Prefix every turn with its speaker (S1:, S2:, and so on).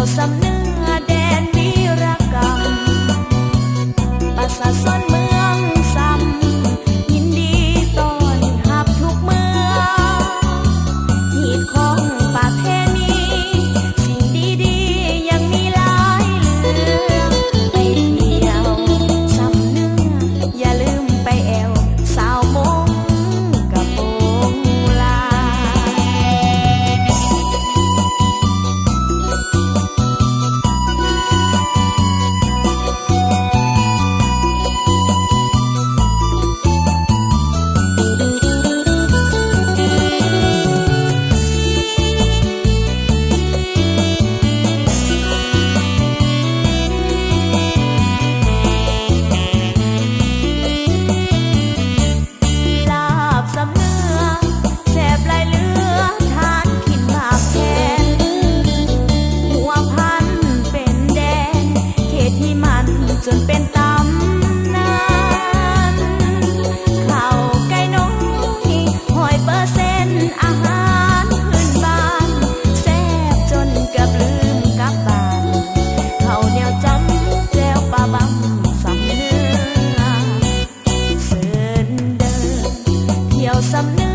S1: วสำเนื้อแดนนิรกรรมปัสสะซ่อน จนเป็นตำนานข้าไก่น้อยหอยเปอร์เซ็นอาหารพื้นบ้านแซ่บจนเกือบลืมกับบ้านข้าเนียวจำแจวปลาบังสำเนื้เสินเดินเที่ยวสำ